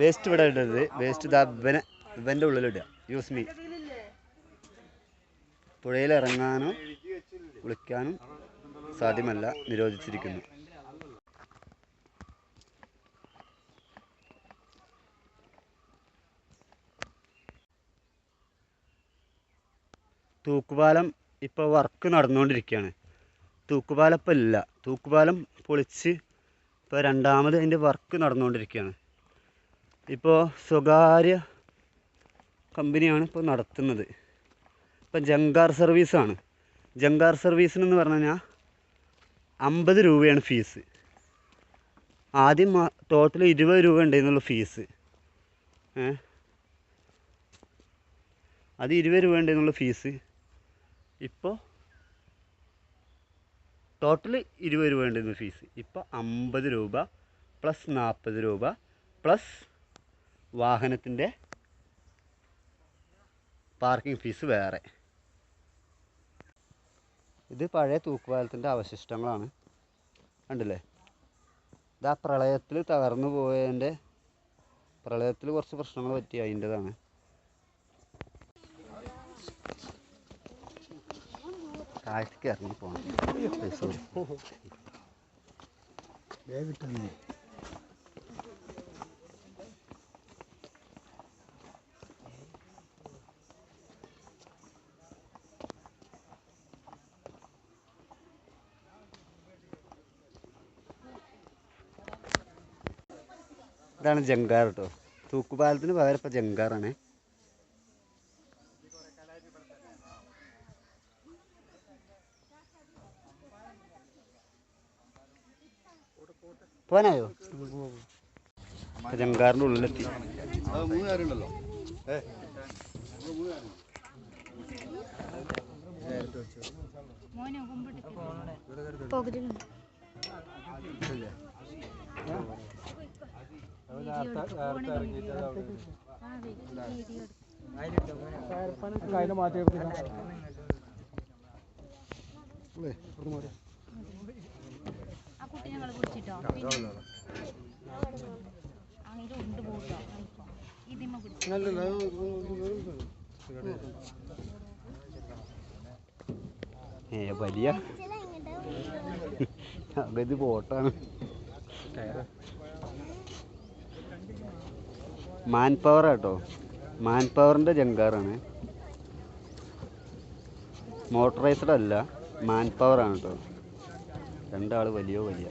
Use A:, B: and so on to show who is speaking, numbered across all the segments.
A: Waste ഇവിടെ ഇടരുത്. Waste ഇതാ ഇവനെ ഇവന്റെ ഉള്ളിലിടുക യൂസ് മീ പുഴയിൽ ഇറങ്ങാനോ കുളിക്കാനും സാധ്യമല്ല നിരോധിച്ചിരിക്കുന്നു. തൂക്കുപാലം ഇപ്പോൾ വർക്ക് നടന്നുകൊണ്ടിരിക്കുകയാണ് തൂക്കുപാലം ഇപ്പം ഇല്ല. തൂക്കുപാലം പൊളിച്ച് ഇപ്പോൾ രണ്ടാമത് അതിന്റെ വർക്ക് നടന്നുകൊണ്ടിരിക്കുകയാണ് ഇപ്പോൾ സ്വകാര്യ കമ്പനിയാണ് ഇപ്പോൾ നടത്തുന്നത്. ഇപ്പം ജങ്കാർ സർവീസാണ് ജങ്കാർ സർവീസിനെന്ന് പറഞ്ഞു കഴിഞ്ഞാൽ അമ്പത് രൂപയാണ് ഫീസ് ആദ്യം ടോട്ടൽ ഇരുപത് രൂപ ഉണ്ടായിരുന്നുള്ളൂ ഫീസ് ഏ? അത് ഇരുപത് രൂപ ഉണ്ടെന്നുള്ള ഫീസ് ഇപ്പോൾ ടോട്ടൽ ഇരുപത് രൂപ ഉണ്ടായിരുന്നു ഫീസ് ഇപ്പോൾ അമ്പത് രൂപ പ്ലസ് നാൽപ്പത് രൂപ പ്ലസ് വാഹനത്തിന്റെ പാർക്കിംഗ് ഫീസ് വേറെ. ഇത് പഴയ തൂക്കുപാലത്തിന്റെ അവശിഷ്ടങ്ങളാണ്. കണ്ടില്ലേ? ഇതാ പ്രളയത്തിൽ തകർന്നു പോയതിന്റെ പ്രളയത്തിൽ കുറച്ച് പ്രശ്നങ്ങൾ പറ്റി അതിന്റെതാണ്. താഴത്തേക്ക് ഇറങ്ങി പോകണം സോറി ഇതാണ് ജങ്കാർ കേട്ടോ തൂക്കുപാലത്തിന് പകരം ഇപ്പം ജങ്കാറാണ്. പോനായോ ജങ്കാറിന്റെ ഉള്ളിലെത്തി.
B: ആ കുട്ടി ഞങ്ങൾ പിടിച്ചിട്ടോ? പിന്നെ അങ്ങനെ ഉണ്ട് പോട്ടോ ഇതിമ്മ പിടിച്ചു.
A: ഏ വലിയ. അതായത് ബോട്ടാണ്. മാൻ പവർ കേട്ടോ മാൻ പവറിന്റെ ജങ്കാറാണ്. മോട്ടറൈസ്ഡ് അല്ല മാൻ പവറാണ് ആണ് കേട്ടോ രണ്ടാൾ വലിയോ വലിയ?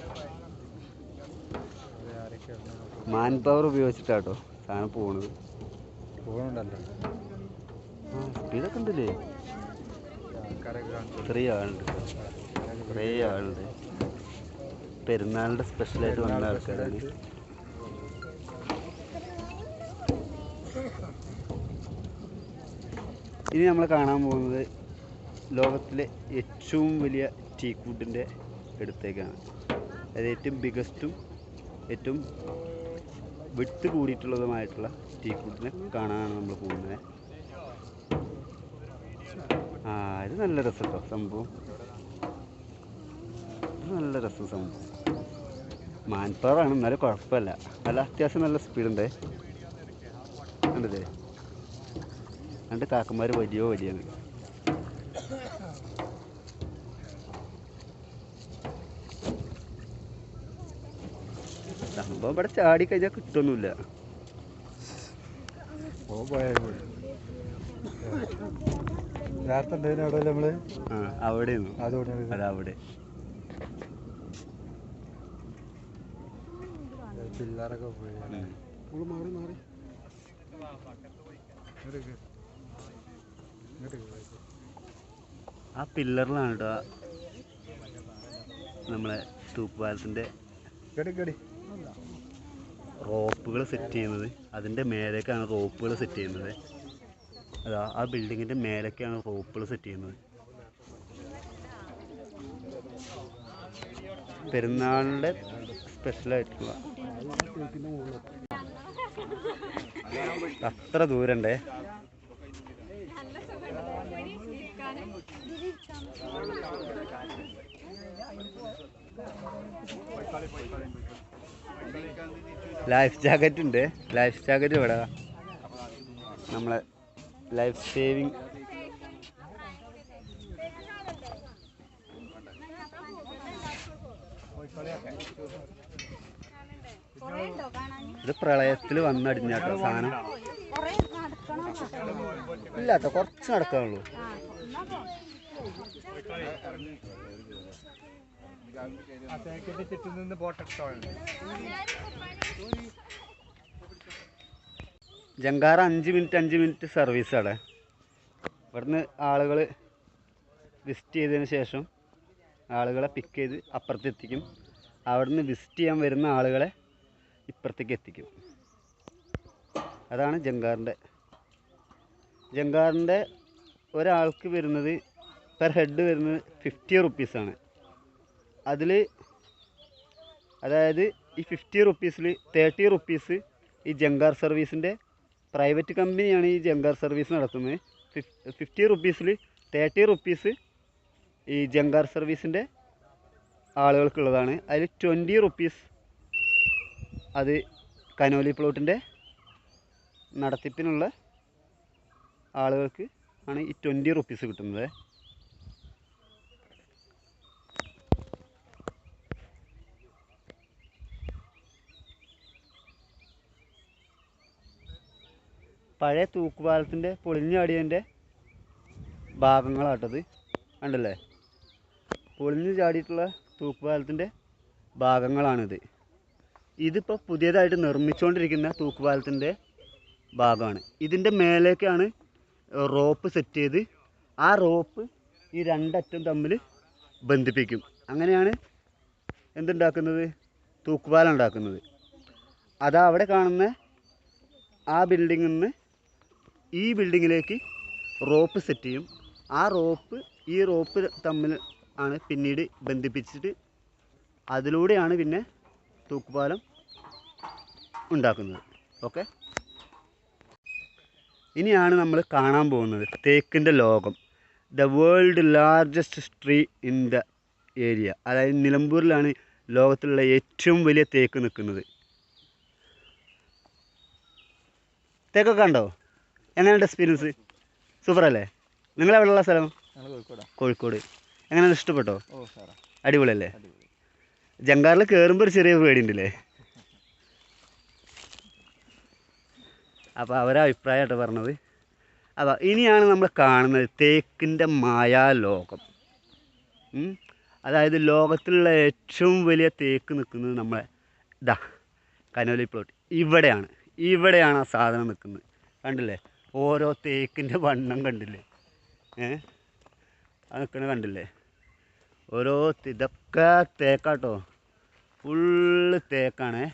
A: മാൻ പവർ ഉപയോഗിച്ചിട്ടാട്ടോ സാധനം പോണത്. സ്പീഡൊക്കെ ഉണ്ടല്ലേ? ഇത്രയും ആളുണ്ട്. കുറേ ആളുണ്ട്. പെരുന്നാളിന്റെ സ്പെഷ്യലായിട്ട് വന്ന ആൾക്കാരാണ്. ഇനി നമ്മൾ കാണാൻ പോകുന്നത് ലോകത്തിലെ ഏറ്റവും വലിയ ടീ അടുത്തേക്കാണ് അതായത് ഏറ്റവും ബിഗസ്റ്റും ഏറ്റവും വിട്ട് കൂടിയിട്ടുള്ളതുമായിട്ടുള്ള ടീ ഫുഡിനെ കാണാനാണ് നമ്മൾ പോകുന്നത്. ആ ഇത് നല്ല രസം കേട്ടോ സംഭവം നല്ല രസം സംഭവം. മാൻ പവർ എന്നാലും കുഴപ്പമില്ല. നല്ല അത്യാവശ്യം നല്ല സ്പീഡുണ്ട് കണ്ടില്ലേ? രണ്ട് കാക്കന്മാർ വലിയോ വലിയാണ് സംഭവം ഇവിടെ ചാടി കഴിഞ്ഞാൽ കിട്ടൊന്നുമില്ല. അവിടെയാണ് അതവിടെ
C: പിള്ളേരൊക്കെ പോയി. മാറി മാറി.
A: ആ പില്ലറിലാണ് കേട്ടോ നമ്മളെ തൂക്കുപാലത്തിന്റെ
C: കേടി കേടി
A: റോപ്പുകൾ സെറ്റ് ചെയ്യുന്നത്. അതിന്റെ മേലേക്കാണ് റോപ്പുകൾ സെറ്റ് ചെയ്യുന്നത്. അതാ ആ ബിൽഡിങ്ങിന്റെ മേലേക്കാണ് റോപ്പുകൾ സെറ്റ് ചെയ്യുന്നത്. പെരുന്നാളിന്റെ സ്പെഷ്യലായിട്ടുള്ള അത്ര ദൂരണ്ടേ? ലൈഫ് ജാക്കറ്റ് ഉണ്ട്. ലൈഫ് ജാക്കറ്റ് ഇവിടെ. നമ്മളെ ലൈഫ് സേവിങ് ഇത് പ്രളയത്തിൽ വന്നടിഞ്ഞാട്ടോ സാധനം. ഇല്ലാത്ത കുറച്ച് നടക്കാനുള്ളൂ.
C: തേക്കിന്റെ ചുറ്റിൽ നിന്ന്
A: ജങ്കാറ അഞ്ച് മിനിറ്റ് അഞ്ച് മിനിറ്റ് സർവീസ് അവിടെ ഇവിടുന്ന് ആളുകൾ വിസിറ്റ് ചെയ്തതിന് ശേഷം ആളുകളെ പിക്ക് ചെയ്ത് അപ്പുറത്തെത്തിക്കും അവിടുന്ന് വിസിറ്റ് ചെയ്യാൻ വരുന്ന ആളുകളെ ഇപ്പുറത്തേക്ക് എത്തിക്കും. അതാണ് ജങ്കാറിന്റെ ജങ്കാറിന്റെ ഒരാൾക്ക് വരുന്നത് പെർ ഹെഡ് വരുന്നത് ഫിഫ്റ്റി റുപ്പീസാണ് അതിൽ അതായത് ഈ ഫിഫ്റ്റി റുപ്പീസിൽ തേർട്ടി റുപ്പീസ് ഈ ജങ്കാർ സർവീസിന്റെ പ്രൈവറ്റ് കമ്പനിയാണ് ഈ ജങ്കാർ സർവീസ് നടത്തുന്നത് ഫിഫ്റ്റി റുപ്പീസിൽ തേർട്ടി റുപ്പീസ് ഈ ജങ്കാർ സർവീസിന്റെ ആളുകൾക്കുള്ളതാണ്. അതിൽ ട്വന്റി റുപ്പീസ് അത് കനോലി പ്ലോട്ടിന്റെ നടത്തിപ്പിനുള്ള ആളുകൾക്ക് ആണ് ഈ ട്വന്റി റുപ്പീസ് കിട്ടുന്നത്. പഴയ തൂക്കുപാലത്തിന്റെ പൊളിഞ്ഞാടിയതിന്റെ ഭാഗങ്ങളാട്ടത്. കണ്ടല്ലേ? പൊളിഞ്ഞു ചാടിയിട്ടുള്ള തൂക്കുപാലത്തിന്റെ ഭാഗങ്ങളാണിത്. ഇതിപ്പോൾ പുതിയതായിട്ട് നിർമ്മിച്ചുകൊണ്ടിരിക്കുന്ന തൂക്കുപാലത്തിന്റെ ഭാഗമാണ്. ഇതിന്റെ മേലേക്കാണ് റോപ്പ് സെറ്റ് ചെയ്ത് ആ റോപ്പ് ഈ രണ്ടറ്റം തമ്മിൽ ബന്ധിപ്പിക്കും. അങ്ങനെയാണ് എന്തുണ്ടാക്കുന്നത്? തൂക്കുപാലം ഉണ്ടാക്കുന്നത്. അതാ അവിടെ കാണുന്ന ആ ബിൽഡിങ്ങിൽ നിന്ന് ഈ ബിൽഡിങ്ങിലേക്ക് റോപ്പ് സെറ്റ് ചെയ്യും. ആ റോപ്പ് ഈ റോപ്പ് തമ്മിൽ ആണ് പിന്നീട് ബന്ധിപ്പിച്ചിട്ട് അതിലൂടെയാണ് പിന്നെ തൂക്കുപാലം ഉണ്ടാക്കുന്നത്. ഓക്കെ ഇനിയാണ് നമ്മൾ കാണാൻ പോകുന്നത് തേക്കിന്റെ ലോകം. The world largest tree in the area അതായത് നിലമ്പൂരിലാണ് ലോകത്തിലുള്ള ഏറ്റവും വലിയ തേക്ക് നിൽക്കുന്നത്. തേക്കൊക്കെ കണ്ടോ? എങ്ങനെയുണ്ട് എക്സ്പീരിയൻസ് സൂപ്പർ അല്ലേ നിങ്ങൾ എവിടെയുള്ള സ്ഥലം
C: കോഴിക്കോടാ.
A: എങ്ങനെ ഇഷ്ടപ്പെട്ടോ? അടിപൊളിയല്ലേ?
C: അടിപൊളി.
A: ജങ്കാറിൽ കയറുമ്പോൾ ഒരു ചെറിയ പേടിയുണ്ടല്ലേ? അപ്പോൾ അവരെ അഭിപ്രായമായിട്ട് പറഞ്ഞത്. അപ്പോൾ ഇനിയാണ് നമ്മൾ കാണുന്നത് തേക്കിന്റെ മായാലോകം. അതായത് ലോകത്തിലുള്ള ഏറ്റവും വലിയ തേക്ക് നിൽക്കുന്നത് നമ്മളെ ഇതാ കനോലി പ്ലോട്ട്. ഇവിടെയാണ്. ഇവിടെയാണ് ആ സാധനം നിൽക്കുന്നത്. കണ്ടില്ലേ? ഓരോ തേക്കിന്റെ വണ്ണം കണ്ടില്ലേ? ഏ? അത് നിൽക്കണ കണ്ടില്ലേ? ഓരോ ഇതൊക്കെ തേക്കാട്ടോ. ഫുള്ള് തേക്കാണേ.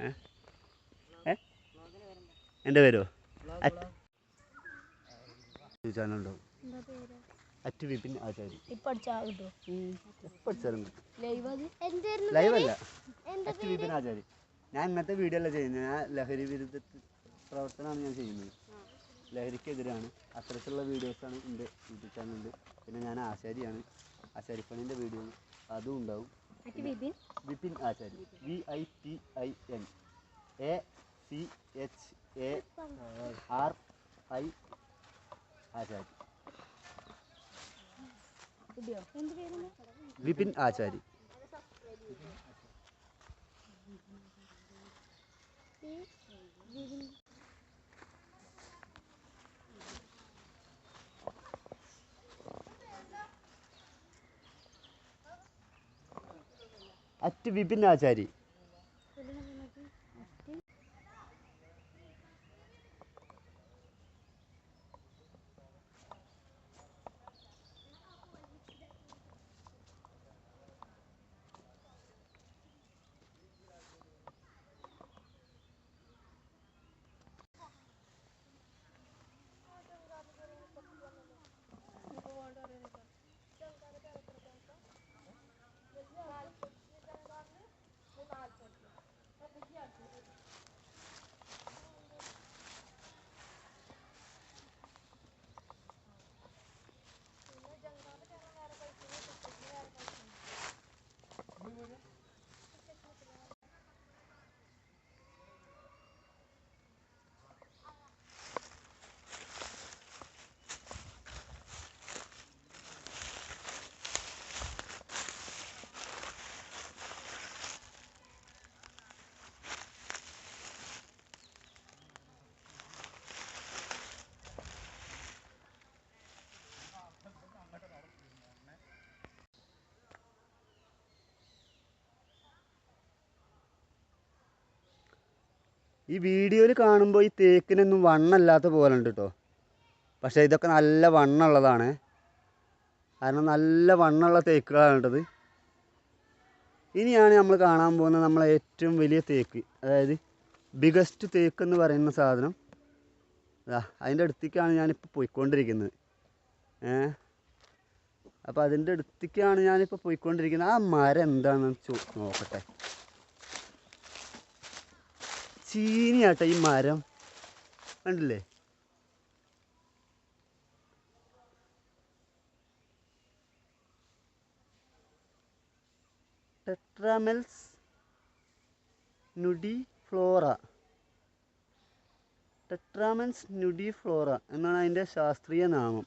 A: ഏ? എന്റെ പേരോ? ചാനലുണ്ടോ അറ്റ് വിപിൻ ആചാരി. അല്ല. അറ്റ് വിപിൻ ആചാരി. ഞാൻ ഇന്നത്തെ വീഡിയോ അല്ല ചെയ്യുന്നത്. ഞാൻ ലഹരി വിരുദ്ധ പ്രവർത്തനമാണ് ഞാൻ ചെയ്യുന്നത്. ലഹരിക്കെതിരാണ്. അത്തരത്തിലുള്ള വീഡിയോസാണ് എന്റെ യൂട്യൂബ് ചാനലുണ്ട് പിന്നെ ഞാൻ ആശാരിയാണ്. ആശാരിപ്പണിന്റെ വീഡിയോ അതും ഉണ്ടാവും. Vipin? Ashari. V I T I N. A C H A R I Achari Vipin Achari Vipin at Vipin Achari ഈ വീഡിയോയിൽ കാണുമ്പോൾ ഈ തേക്കിനൊന്നും വണ്ണല്ലാത്ത പോലെ ഉണ്ട് കേട്ടോ പക്ഷേ ഇതൊക്കെ നല്ല വണ്ണുള്ളതാണ്. കാരണം നല്ല വണ്ണുള്ള തേക്കുകളാണ് ഉള്ളത് ഇനിയാണ് നമ്മൾ കാണാൻ പോകുന്നത് നമ്മളെ ഏറ്റവും വലിയ തേക്ക് അതായത് ബിഗസ്റ്റ് തേക്ക് എന്ന് പറയുന്ന സാധനം. അതാ അതിന്റെ അടുത്തേക്കാണ് ഞാനിപ്പോൾ പോയിക്കൊണ്ടിരിക്കുന്നത്. ഏ? അപ്പോൾ അതിന്റെ അടുത്തേക്കാണ് ഞാനിപ്പോൾ പോയിക്കൊണ്ടിരിക്കുന്നത്. ആ മരം എന്താണെന്ന് ചോ നോക്കട്ടെ. ചീനിയാട്ടെ ഈ മരം. കണ്ടില്ലേ? ടെട്രാമെൽസ് നുഡി ഫ്ലോറ ടെട്രാമെൻസ് നുഡി ഫ്ലോറ എന്നാണ് അതിന്റെ ശാസ്ത്രീയ നാമം.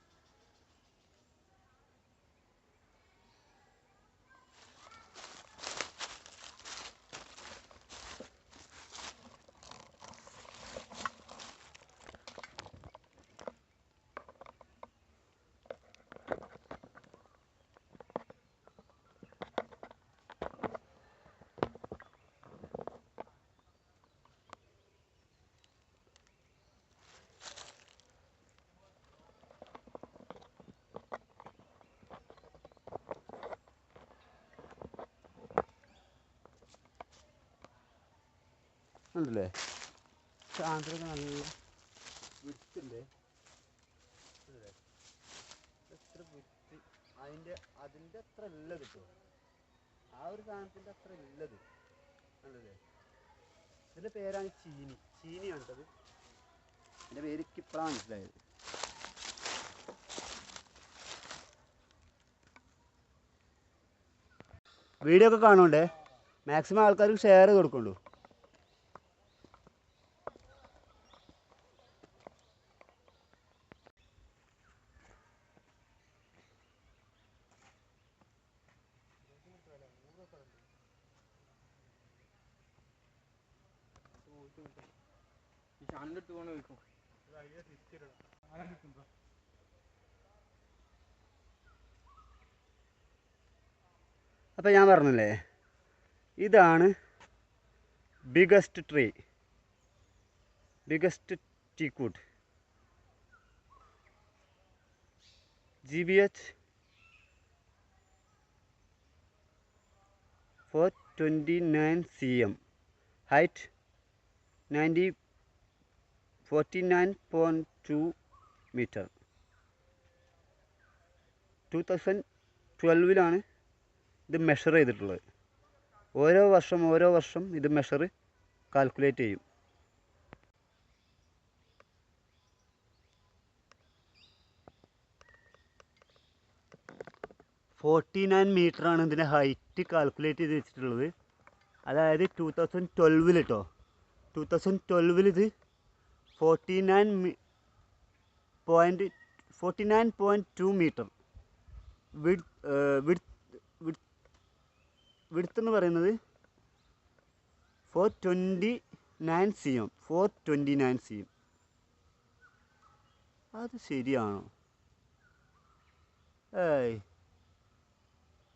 A: ഉണ്ടല്ലേ? ചാന്ദ്രത നല്ല വിട്ടുണ്ട് എത്ര വിത്ത്? അതിന്റെ അതിന്റെ അത്ര കിട്ടും ആ ഒരു സാധനത്തിന്റെ അത്ര ഇല്ലത് ഉണ്ടല്ലേ ഇതിന്റെ പേരാണ് ചീനി. ചീനിയാണ് കേട്ടത് എന്റെ പേര് ഇപ്പോഴാണ് മനസ്സിലായത്. വീഡിയോ ഒക്കെ കാണുന്നുണ്ടേ? മാക്സിമം ആൾക്കാർക്ക് ഷെയർ ചെയ്ത് കൊടുക്കുള്ളൂ
C: ഈ ചാനലിട്ട് പോകണ
A: അപ്പം ഞാൻ പറഞ്ഞില്ലേ ഇതാണ് biggest tree biggest ടീക്കൂട്ട് G B H four twenty nine C M height ninety forty nine point two metre two thousand ട്വൽവിലാണ് ഇത് മെഷർ ചെയ്തിട്ടുള്ളത്. ഓരോ വർഷം ഓരോ വർഷം ഇത് മെഷർ കാൽക്കുലേറ്റ് ചെയ്യും. ഫോർട്ടി നയൻ ആണ് ഇതിന്റെ ഹൈറ്റ് കാൽക്കുലേറ്റ് ചെയ്ത് വെച്ചിട്ടുള്ളത്. അതായത് ടു തൗസൻഡ് ട്വൽവിൽ കേട്ടോ ടു തൗസൻഡ് ട്വൽവിൽ ഇത് forty nine point forty nine point two metre width എന്ന് പറയുന്നത് four twenty nine C M four twenty nine C M അത് ശരിയാണോ? ഏയ്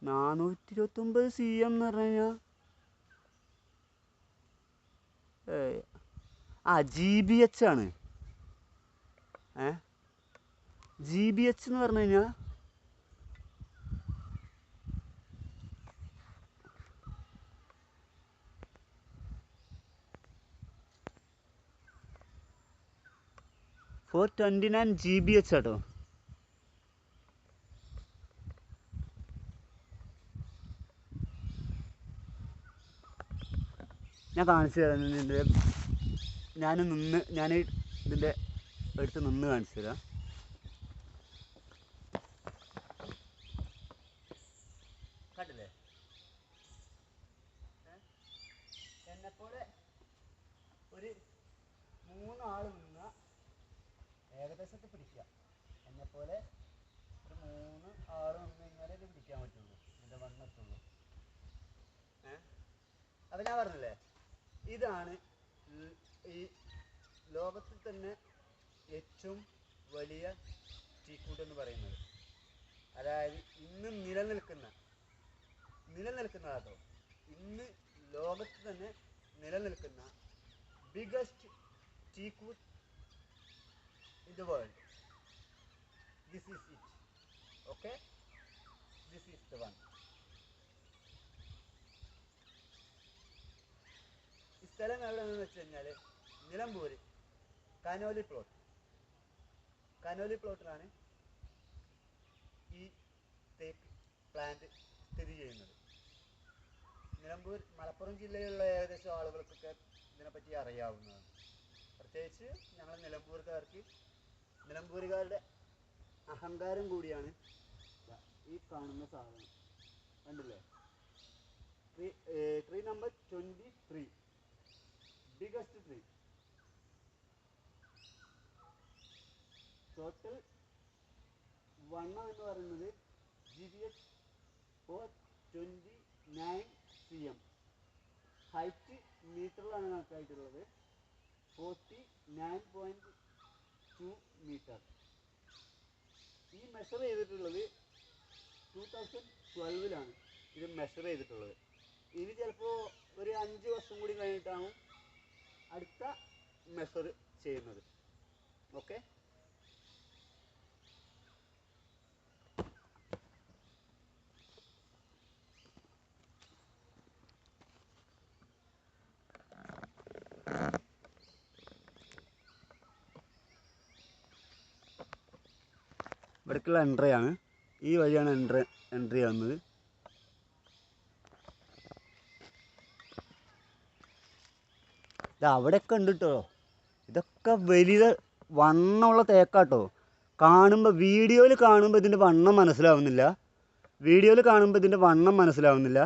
A: നാനൂറ്റി ഇരുപത്തൊമ്പത് സി എം എന്ന് പറഞ്ഞു? കഴിഞ്ഞാൽ ആ ജി ബി എച്ച് ആണ്. ഏ? ജി ബി എച്ച് എന്ന് പറഞ്ഞു കഴിഞ്ഞാൽ four twenty nine G B H ആട്ടോ. ഞാൻ കാണിച്ചു തരാം ഇതിന്റെ ഞാൻ നിന്ന് ഞാൻ ഇതിന്റെ അടുത്ത് നിന്ന് കാണിച്ചു തരാം കണ്ടില്ലേ എന്നെപ്പോലെ ഒരു മൂന്നാൾ നിന്ന ഏകദേശത്തെ പിടിക്കുക എന്നെപ്പോലെ ഒരു മൂന്ന് ആറ് നിന്ന് കഴിഞ്ഞാലേ ഇത് പിടിക്കാൻ പറ്റുള്ളൂ ഇതിന്റെ വണ്ണെത്തുള്ളൂ ഏ അപ്പം ഞാൻ പറഞ്ഞില്ലേ ഇതാണ് ൽ- ഈ ലോകത്തിൽ തന്നെ ഏറ്റവും വലിയ ടീക്കൂട്ട് എന്ന് പറയുന്നത് അതായത് ഇന്ന് നിലനിൽക്കുന്ന നിലനിൽക്കുന്നതാട്ടോ ഇന്ന് ലോകത്ത് തന്നെ നിലനിൽക്കുന്ന biggest ടീക്കൂട്ട് in the world this is it. Okay? This is the one. ഈ സ്ഥലം എവിടെ നിന്ന് വെച്ച് കഴിഞ്ഞാൽ നിലമ്പൂർ കനോലി പ്ലോട്ട് കനോലി പ്ലോട്ടിലാണ് ഈ തേക്ക് പ്ലാന്റ് സ്ഥിതി ചെയ്യുന്നത്. നിലമ്പൂർ മലപ്പുറം ജില്ലയിലുള്ള ഏകദേശം ആളുകൾക്കൊക്കെ ഇതിനെപ്പറ്റി അറിയാവുന്നതാണ്. പ്രത്യേകിച്ച് ഞങ്ങൾ നിലമ്പൂർക്കാർക്ക് നിലമ്പൂരുകാരുടെ അഹങ്കാരം കൂടിയാണ് ഈ കാണുന്ന സാധനം. കണ്ടില്ലേ? Tree tree number twenty three biggest tree total വണ്ണം എന്ന് പറയുന്നത് G B H four twenty nine C M height മീറ്ററിലാണ് കണക്കായിട്ടുള്ളത്. Forty nine point two metre ഈ മെഷർ ചെയ്തിട്ടുള്ളത് ടൂ തൗസൻഡ് ട്വൽവിലാണ് ഇത് മെഷർ ചെയ്തിട്ടുള്ളത്. ഇനി ചിലപ്പോൾ ഒരു അഞ്ച് വർഷം കൂടി കഴിഞ്ഞിട്ടാണ് അടുത്ത മെഷർ ചെയ്യുന്നത്. ഓക്കെ ഇവിടേക്കുള്ള എൻട്രി ആണ്. ഈ വഴിയാണ് എൻട്രി എൻട്രി ആവുന്നത് അവിടെയൊക്കെ ഉണ്ട് കേട്ടോ ഇതൊക്കെ വലിയ വണ്ണമുള്ള തേക്കാട്ടോ. കാണുമ്പോൾ വീഡിയോയിൽ കാണുമ്പോൾ ഇതിന്റെ വണ്ണം മനസ്സിലാവുന്നില്ല. വീഡിയോയിൽ കാണുമ്പോൾ ഇതിന്റെ വണ്ണം മനസ്സിലാവുന്നില്ല.